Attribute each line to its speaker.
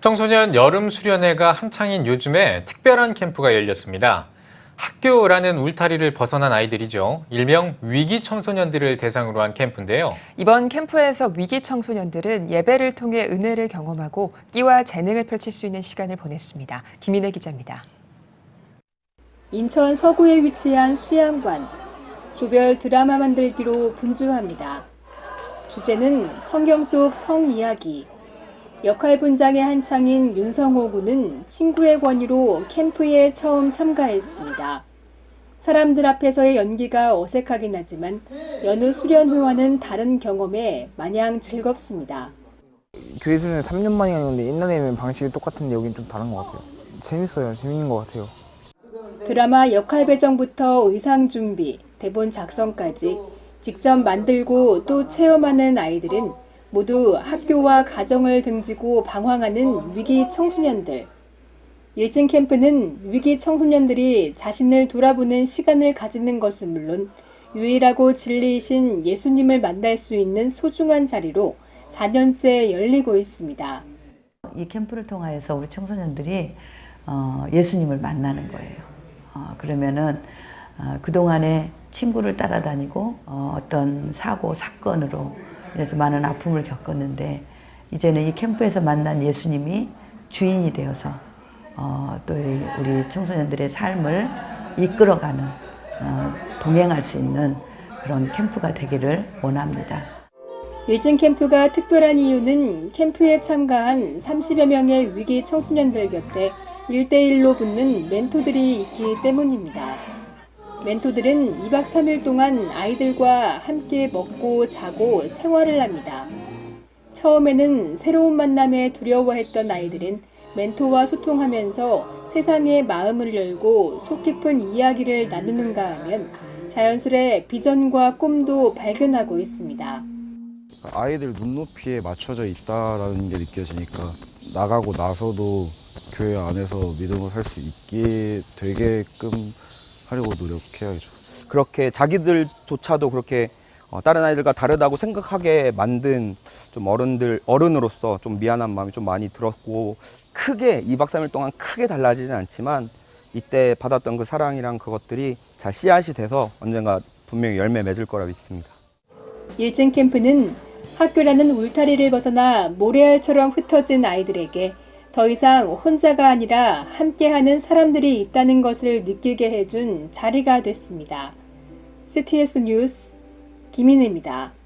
Speaker 1: 청소년 여름 수련회가 한창인 요즘에 특별한 캠프가 열렸습니다. 학교라는 울타리를 벗어난 아이들이죠. 일명 위기 청소년들을 대상으로 한 캠프인데요.
Speaker 2: 이번 캠프에서 위기 청소년들은 예배를 통해 은혜를 경험하고 끼와 재능을 펼칠 수 있는 시간을 보냈습니다. 김인혜 기자입니다.
Speaker 3: 인천 서구에 위치한 수양관. 조별 드라마 만들기로 분주합니다. 주제는 성경 속 성 이야기. 역할 분장의 한창인 윤성호 군은 친구의 권유로 캠프에 처음 참가했습니다. 사람들 앞에서의 연기가 어색하긴 하지만 여느 수련회와는 다른 경험에 마냥 즐겁습니다.
Speaker 4: 교회 수련회 3년 만에 가는 건데 옛날에는 방식이 똑같은데 여긴 좀 다른 것 같아요. 재밌어요. 재밌는 것 같아요.
Speaker 3: 드라마 역할 배정부터 의상 준비, 대본 작성까지 직접 만들고 또 체험하는 아이들은 모두 학교와 가정을 등지고 방황하는 위기 청소년들. 일진 캠프는 위기 청소년들이 자신을 돌아보는 시간을 가지는 것은 물론 유일하고 진리이신 예수님을 만날 수 있는 소중한 자리로 4년째 열리고 있습니다.
Speaker 5: 이 캠프를 통하여서 우리 청소년들이 어, 예수님을 만나는 거예요. 어, 그러면은 어, 그동안에 친구를 따라다니고 어, 어떤 사고, 사건으로 그래서 많은 아픔을 겪었는데 이제는 이 캠프에서 만난 예수님이 주인이 되어서 어, 또 우리 청소년들의 삶을 이끌어가는 어, 동행할 수 있는 그런 캠프가 되기를 원합니다.
Speaker 3: 일진 캠프가 특별한 이유는 캠프에 참가한 30여 명의 위기 청소년들 곁에 1대1로 붙는 멘토들이 있기 때문입니다. 멘토들은 2박 3일 동안 아이들과 함께 먹고 자고 생활을 합니다. 처음에는 새로운 만남에 두려워했던 아이들은 멘토와 소통하면서 세상의 마음을 열고 속 깊은 이야기를 나누는가 하면 자연스레 비전과 꿈도 발견하고 있습니다.
Speaker 6: 아이들 눈높이에 맞춰져 있다라는 게 느껴지니까 나가고 나서도 교회 안에서 믿음을 살 수 있게 되게끔 하려고 노력해야죠.
Speaker 7: 그렇게 자기들조차도 그렇게 어, 다른 아이들과 다르다고 생각하게 만든 좀 어른들 어른으로서 좀 미안한 마음이 좀 많이 들었고 크게 2박 3일 동안 크게 달라지진 않지만 이때 받았던 그 사랑이랑 그것들이 잘 씨앗이 돼서 언젠가 분명히 열매 맺을 거라 믿습니다.
Speaker 3: 일진 캠프는 학교라는 울타리를 벗어나 모래알처럼 흩어진 아이들에게 더 이상 혼자가 아니라 함께하는 사람들이 있다는 것을 느끼게 해준 자리가 됐습니다. CTS 뉴스 김인혜입니다.